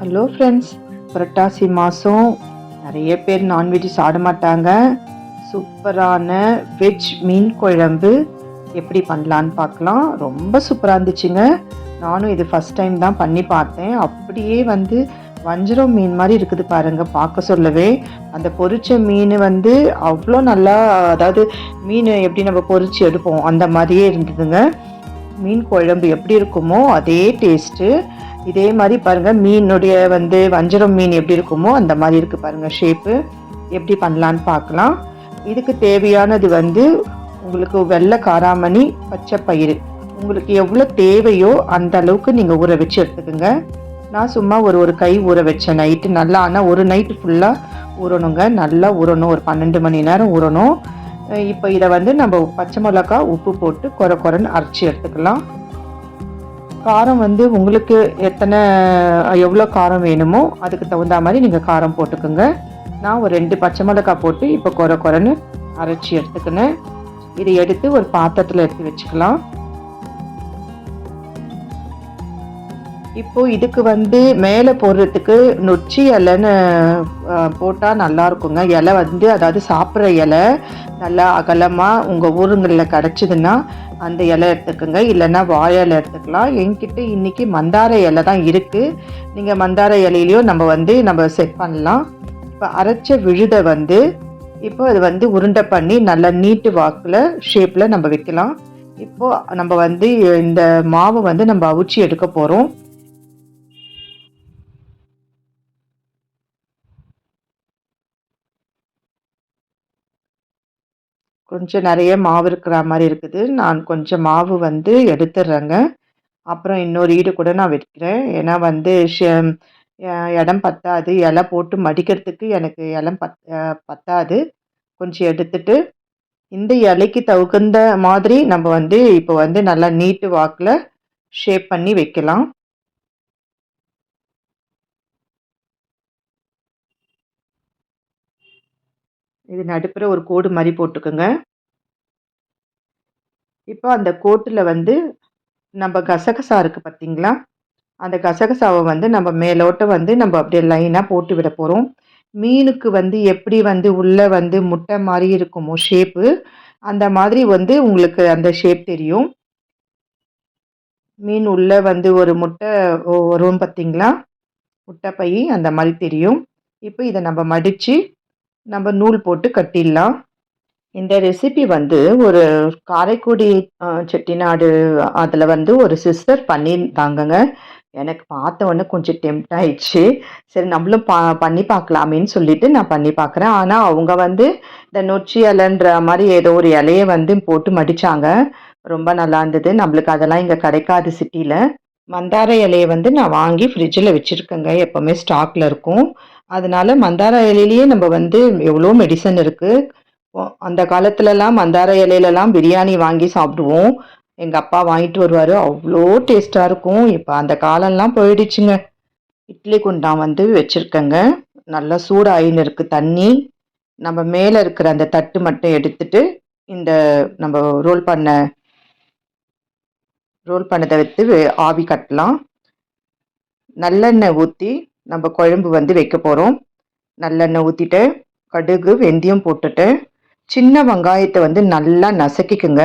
Hello friends புரட்டாசி மாதம் நிறைய பேர் நான்வெஜ் சாப்பிட மாட்டாங்க. சூப்பரான வெஜ் மீன் குழம்பு எப்படி பண்ணலான்னு பார்க்கலாம். ரொம்ப சூப்பராக இருந்துச்சுங்க. நானும் இது ஃபஸ்ட் டைம் தான் பண்ணி பார்த்தேன். அப்படியே வந்து வஞ்சரம் மீன் மாதிரி இருக்குது பாருங்க பார்க்க சொல்லவே. அந்த பொரிச்ச மீன் வந்து அவ்வளோ நல்லா அதாவது மீன் எப்படி நம்ம பொரிச்சு எடுப்போம் அந்த மாதிரியே இருந்ததுங்க. மீன் குழம்பு எப்படி இருக்குமோ அதே டேஸ்ட்டு இதே மாதிரி பாருங்கள் மீனுடைய வந்து வஞ்சரம் மீன் எப்படி இருக்குமோ அந்த மாதிரி இருக்குது பாருங்கள் ஷேப்பு எப்படி பண்ணலான்னு பார்க்கலாம். இதுக்கு தேவையானது வந்து உங்களுக்கு வெள்ளை காராமணி பச்சை பயிர் உங்களுக்கு எவ்வளோ தேவையோ அந்த அளவுக்கு நீங்கள் ஊற வச்சு எடுத்துக்கோங்க. நான் சும்மா ஒரு ஒரு கை ஊற வச்சேன் நைட்டு நல்லா ஆனால் ஒரு நைட்டு ஃபுல்லாக ஊறணுங்க. நல்லா ஊறணும். ஒரு பன்னெண்டு மணி நேரம் ஊறணும். இப்போ இதை வந்து நம்ம பச்சை மிளகா உப்பு போட்டு குறை குறைன்னு அரைச்சி எடுத்துக்கலாம். காரம் வந்து உங்களுக்கு எத்தனை எவ்வளோ காரம் வேணுமோ அதுக்கு தகுந்த மாதிரி நீங்கள் காரம் போட்டுக்கோங்க. நான் ஒரு ரெண்டு பச்சை மிளகாய் போட்டு இப்போ குறை குறைன்னு அரைச்சி எடுத்துக்கினேன். இதை எடுத்து ஒரு பாத்திரத்தில் எடுத்து வச்சுக்கலாம். இப்போது இதுக்கு வந்து மேலே போடுறதுக்கு நொச்சி இலைன்னு போட்டால் நல்லா இருக்குங்க இலை வந்து அதாவது சாப்பிட்ற இலை நல்லா அகலமாக உங்கள் ஊருங்களில் கிடச்சிதுன்னா அந்த இலை எடுத்துக்கோங்க. இல்லைன்னா வாழை இலை எடுத்துக்கலாம். என்கிட்ட இன்றைக்கி மந்தார இலை தான் இருக்குது நீங்கள் மந்தார இலையிலையும் நம்ம வந்து நம்ம செட் பண்ணலாம். இப்போ அரைச்ச விழுதை வந்து இப்போ அது வந்து உருண்டை பண்ணி நல்லா நீட்டு வாக்கில் ஷேப்பில் நம்ம வைக்கலாம். இப்போது நம்ம வந்து இந்த மாவை வந்து நம்ம அவிச்சி எடுக்க போகிறோம் கொஞ்சம் நிறைய மாவு இருக்கிற மாதிரி இருக்குது. நான் கொஞ்சம் மாவு வந்து எடுத்துடுறேங்க. அப்புறம் இன்னொரு ஈடு கூட நான் வைக்கிறேன். ஏன்னா வந்து இடம் பத்தாது. இலை போட்டு மடிக்கிறதுக்கு எனக்கு இலம் பத் பத்தாது. கொஞ்சம் எடுத்துட்டு இந்த இலைக்கு தகுந்த மாதிரி நம்ம வந்து இப்போ வந்து நல்லா நீட்டு வாக்கில் ஷேப் பண்ணி வைக்கலாம். இது நடுப்புற ஒரு கோடு மாதிரி போட்டுக்கோங்க. இப்போ அந்த கோட்டில் வந்து நம்ம கசகசா இருக்குது பார்த்தீங்களா அந்த கசகசாவை வந்து நம்ம மேலோட்ட வந்து நம்ம அப்படியே லைனாக போட்டு விட போகிறோம் மீனுக்கு வந்து எப்படி வந்து உள்ளே வந்து முட்டை மாதிரி இருக்குமோ ஷேப்பு அந்த மாதிரி வந்து உங்களுக்கு அந்த ஷேப் தெரியும். மீன் உள்ளே வந்து ஒரு முட்டை வரும் பார்த்தீங்களா முட்டை பை அந்த மாதிரி தெரியும். இப்போ இதை நம்ம மடித்து நம்ம நூல் போட்டு கட்டிடலாம். இந்த ரெசிபி வந்து ஒரு காரைக்குடி செட்டிநாடு அதில் வந்து ஒரு சிஸ்டர் பண்ணியிருந்தாங்கங்க. எனக்கு பார்த்த உடனே கொஞ்சம் டெம்ட் ஆயிடுச்சு. சரி நம்மளும் பா பண்ணி பார்க்கலாமேன்னு சொல்லிட்டு நான் பண்ணி பார்க்குறேன். ஆனால் அவங்க வந்து இந்த நொச்சி இலைன்ற மாதிரி ஏதோ ஒரு இலையை வந்து போட்டு மடித்தாங்க ரொம்ப நல்லா இருந்தது. நம்மளுக்கு அதெல்லாம் இங்கே கிடைக்காது சிட்டியில் மந்தார இலையை வந்து நான் வாங்கி ஃப்ரிட்ஜில் வச்சுருக்கேங்க. எப்போவுமே ஸ்டாக்கில் இருக்கும். அதனால மந்தார இலையிலேயே நம்ம வந்து எவ்வளோ மெடிசன் இருக்குது அந்த காலத்துலலாம் மந்தார இலையிலலாம் பிரியாணி வாங்கி சாப்பிடுவோம். எங்கள் அப்பா வாங்கிட்டு வருவார். அவ்வளோ டேஸ்ட்டாக இருக்கும். இப்போ அந்த காலம்லாம் போயிடுச்சுங்க. இட்லி குண்டான் வந்து வச்சுருக்கேங்க. நல்லா சூடாயின்னு இருக்குது தண்ணி. நம்ம மேலே இருக்கிற அந்த தட்டு மட்டும் எடுத்துட்டு இந்த நம்ம ரோல் பண்ண ரோல் பண்ணதை வைத்து ஆவி கட்டலாம். நல்லெண்ணெய் ஊற்றி நம்ம குழம்பு வந்து வைக்க போகிறோம் நல்லெண்ணெய் ஊற்றிட்டு கடுகு வெந்தயம் போட்டுட்டு சின்ன வெங்காயத்தை வந்து நல்லா நசுக்கிக்குங்க.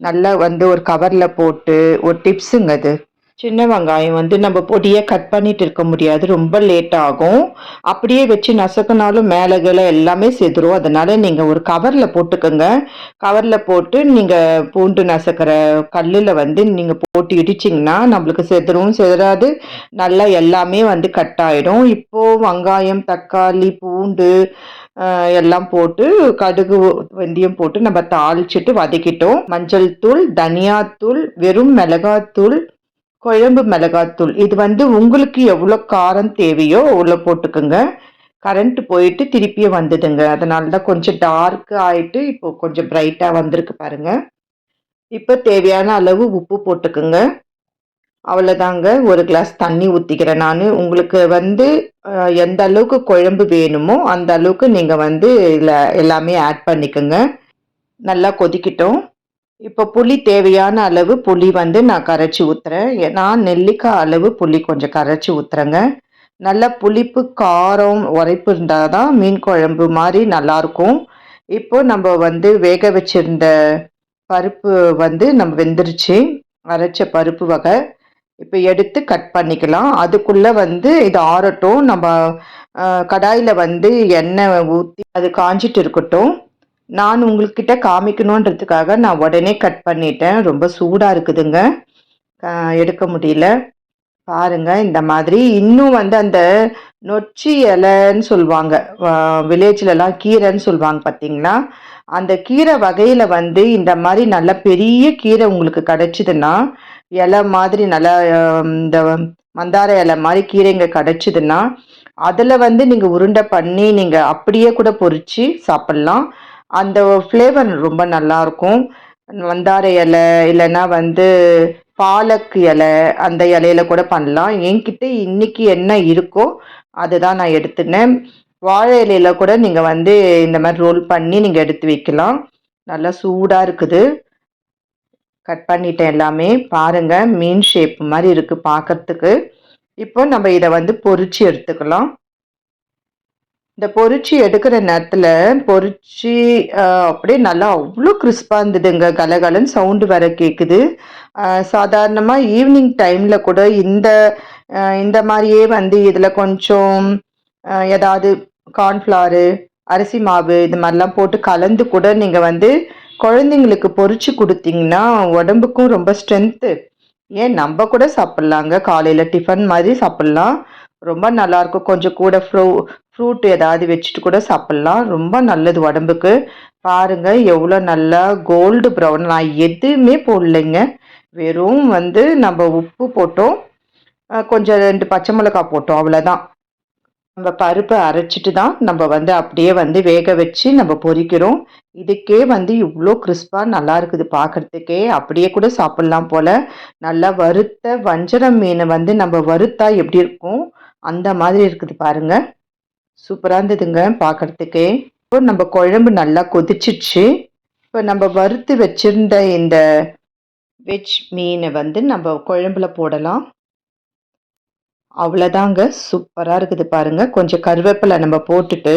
நல்லா வந்து ஒரு கவரில் போட்டு ஒரு டிப்ஸுங்க அது சின்ன வெங்காயம் வந்து நம்ம பொடியை கட் பண்ணிட்டு இருக்க முடியாது. ரொம்ப லேட் ஆகும். அப்படியே வச்சு நசுக்கினாலும் மேலே கீழே எல்லாமே செதுரும். அதனால நீங்கள் ஒரு கவரில் போட்டுக்கோங்க. கவரில் போட்டு நீங்கள் பூண்டு நசுக்கிற கல்லில் வந்து நீங்கள் போட்டு இடிச்சிங்கன்னா நம்மளுக்கு செதுரும் செதறாது நல்லா எல்லாமே வந்து கட் ஆகிடும் இப்போது வெங்காயம் தக்காளி பூண்டு எல்லாம் போட்டு கடுகு வெந்தயம் போட்டு நம்ம தாளிச்சிட்டு வதக்கிட்டோம். மஞ்சள் தூள் தனியாத்தூள் வெறும் மிளகாத்தூள் குழம்பு மிளகாத்தூள். இது வந்து உங்களுக்கு எவ்வளோ காரம் தேவையோ அவ்வளோ போட்டுக்கோங்க. கரண்ட் போயிட்டு திருப்பியும் வந்ததுங்க அதனால தான் கொஞ்சம் டார்க் ஆயிட்டு இப்போ கொஞ்சம் பிரைட்டாக வந்திருக்கு பாருங்க. இப்போ தேவையான அளவு உப்பு போட்டுக்குங்க. அவ்வளோதாங்க ஒரு கிளாஸ் தண்ணி ஊற்றிக்கிறேன் நான். உங்களுக்கு வந்து எந்த அளவுக்கு குழம்பு வேணுமோ அந்த அளவுக்கு நீங்கள் வந்து இதில் எல்லாமே ஆட் பண்ணிக்கோங்க. நல்லா கொதிக்கிட்டோம். இப்போ புளி தேவையான அளவு புளி வந்து நான் கரைச்சி ஊற்றுறேன் நான் நெல்லிக்காய் அளவு புளி கொஞ்சம் கரைச்சி ஊற்றுறேங்க நல்லா புளிப்பு காரம் உரைப்பு இருந்தால் தான் மீன் குழம்பு மாதிரி நல்லாயிருக்கும். இப்போ நம்ம வந்து வேக வச்சிருந்த பருப்பு வந்து நம்ம வெந்துருச்சு. அரைச்ச பருப்பு வகை. இப்போ எடுத்து கட் பண்ணிக்கலாம். அதுக்குள்ளே வந்து இது ஆறட்டும். நம்ம கடாயில் வந்து எண்ணெய் ஊற்றி அது காஞ்சிட்டு இருக்கட்டும். நான் உங்கள்கிட்ட காமிக்கணுன்றதுக்காக நான் உடனே கட் பண்ணிட்டேன். ரொம்ப சூடாக இருக்குதுங்க. எடுக்க முடியல. பாருங்க இந்த மாதிரி இன்னும் வந்து அந்த நொச்சி இலைன்னு சொல்லுவாங்க. வில்லேஜ்லலாம் கீரைன்னு சொல்லுவாங்க பார்த்தீங்களா அந்த கீரை வகையில் வந்து இந்த மாதிரி நல்ல பெரிய கீரை உங்களுக்கு கிடச்சிதுன்னா இலை மாதிரி நல்லா இந்த மந்தார இலை மாதிரி கீரைங்க கிடச்சிதுன்னா அதில் வந்து நீங்கள் உருண்டை பண்ணி நீங்கள் அப்படியே கூட பொறிச்சு சாப்பிட்லாம். அந்த ஃப்ளேவர் ரொம்ப நல்லாயிருக்கும் வந்தார இலை இல்லைன்னா வந்து பாலக்கு இலை அந்த இலையில கூட பண்ணலாம். என்கிட்ட இன்னைக்கு என்ன இருக்கோ அதுதான் நான் எடுத்துனேன். வாழை இலையில கூட நீங்கள் வந்து இந்த மாதிரி ரோல் பண்ணி நீங்கள் எடுத்து வைக்கலாம். நல்லா சூடாக இருக்குது. கட் பண்ணிட்டேன் எல்லாமே. பாருங்கள் மீன் ஷேப் மாதிரி இருக்குது பார்க்கறதுக்கு இப்போ நம்ம இதை வந்து பொறிச்சு எடுத்துக்கலாம். இந்த பொறிச்சு எடுக்கிற நேரத்தில் பொறிச்சு அப்படியே நல்லா அவ்வளோ கிறிஸ்பாக இருந்ததுங்க. கலகலன்னு சவுண்டு வர கேட்குது சாதாரணமாக ஈவினிங் டைமில் கூட இந்த இந்த மாதிரியே வந்து இதில் கொஞ்சம் ஏதாவது கார்ன்ஃப்ளாரு அரிசி மாவு இது மாதிரிலாம் போட்டு கலந்து கூட நீங்கள் வந்து குழந்தைங்களுக்கு பொறிச்சு கொடுத்தீங்கன்னா உடம்புக்கும் ரொம்ப ஸ்ட்ரென்த்து ஏன் நம்ம கூட சாப்பிட்லாங்க. காலையில் டிஃபன் மாதிரி சாப்பிட்லாம். ரொம்ப நல்லாயிருக்கும் கொஞ்சம் கூட ஃப்ரோ ஃப்ரூட் ஏதாவது வச்சுட்டு கூட சாப்பிட்லாம். ரொம்ப நல்லது உடம்புக்கு. பாருங்கள் எவ்வளோ நல்லா கோல்டு ப்ரௌன் நான் எதுவுமே போடலைங்க. வெறும் வந்து நம்ம உப்பு போட்டோம். கொஞ்சம் ரெண்டு பச்சை மிளகா போட்டோம் அவ்வளோதான் நம்ம பருப்பை அரைச்சிட்டு தான் நம்ம வந்து அப்படியே வந்து வேக வச்சு நம்ம பொரிக்கிறோம். இதுக்கே வந்து இவ்வளோ கிறிஸ்பாக நல்லா இருக்குது பார்க்குறதுக்கே அப்படியே கூட சாப்பிட்லாம் போல். நல்லா வறுத்த வஞ்சரம் மீனை வந்து நம்ம வறுத்தா எப்படி இருக்கும்? அந்த மாதிரி இருக்குது பாருங்கள் சூப்பராக இருந்ததுங்க பார்க்குறதுக்கே இப்போ நம்ம குழம்பு நல்லா கொதிச்சிச்சு இப்போ நம்ம வறுத்து வச்சுருந்த இந்த வெஜ் மீனை வந்து நம்ம குழம்புல போடலாம். அவ்வளோதாங்க சூப்பராக இருக்குது பாருங்கள் கொஞ்சம் கருவேப்பிலை நம்ம போட்டுட்டு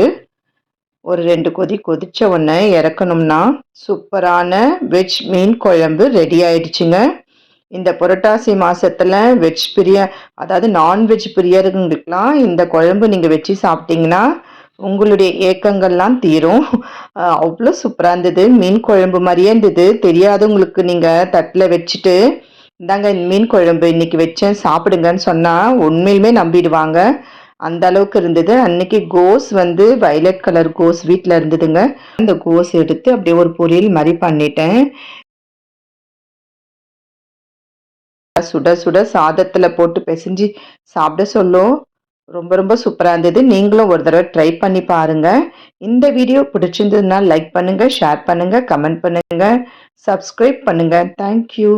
ஒரு ரெண்டு கொதி கொதித்த உடனே இறக்கணும்னா சூப்பரான வெஜ் மீன் குழம்பு ரெடி ஆயிடுச்சுங்க. இந்த புரட்டாசி மாதத்தில் வெஜ் பிரிய அதாவது நான்வெஜ் பிரியருங்களுக்கெலாம் இந்த குழம்பு நீங்கள் வச்சு சாப்பிட்டீங்கன்னா உங்களுடைய ஏக்கங்கள்லாம் தீரும். அவ்வளோ சூப்பராக இருந்தது. மீன் குழம்பு மாதிரியே இருந்தது. தெரியாதவங்களுக்கு நீங்கள் தட்டில் வச்சுட்டு இந்தாங்க மீன் குழம்பு இன்னைக்கு வச்சேன் சாப்பிடுங்கன்னு சொன்னால் உண்மையிலுமே நம்பிடுவாங்க. அந்த அளவுக்கு இருந்தது. அன்னைக்கு கோஸ் வந்து வயலட் கலர் கோஸ் வீட்டில் இருந்ததுங்க. அந்த கோஸ் எடுத்து அப்படியே ஒரு பொரியல் மாதிரி பண்ணிட்டேன். சுட சுட சாதத்தில் போட்டு பிசைஞ்சு சாப்பிட சொல்லும். ரொம்ப ரொம்ப சூப்பராக இருந்தது. நீங்களும் ஒரு தடவை ட்ரை பண்ணி பாருங்க. இந்த வீடியோ பிடிச்சிருந்ததுன்னா லைக் பண்ணுங்க ஷேர் பண்ணுங்க கமெண்ட் பண்ணுங்க சப்ஸ்கிரைப் பண்ணுங்க. தேங்க்யூ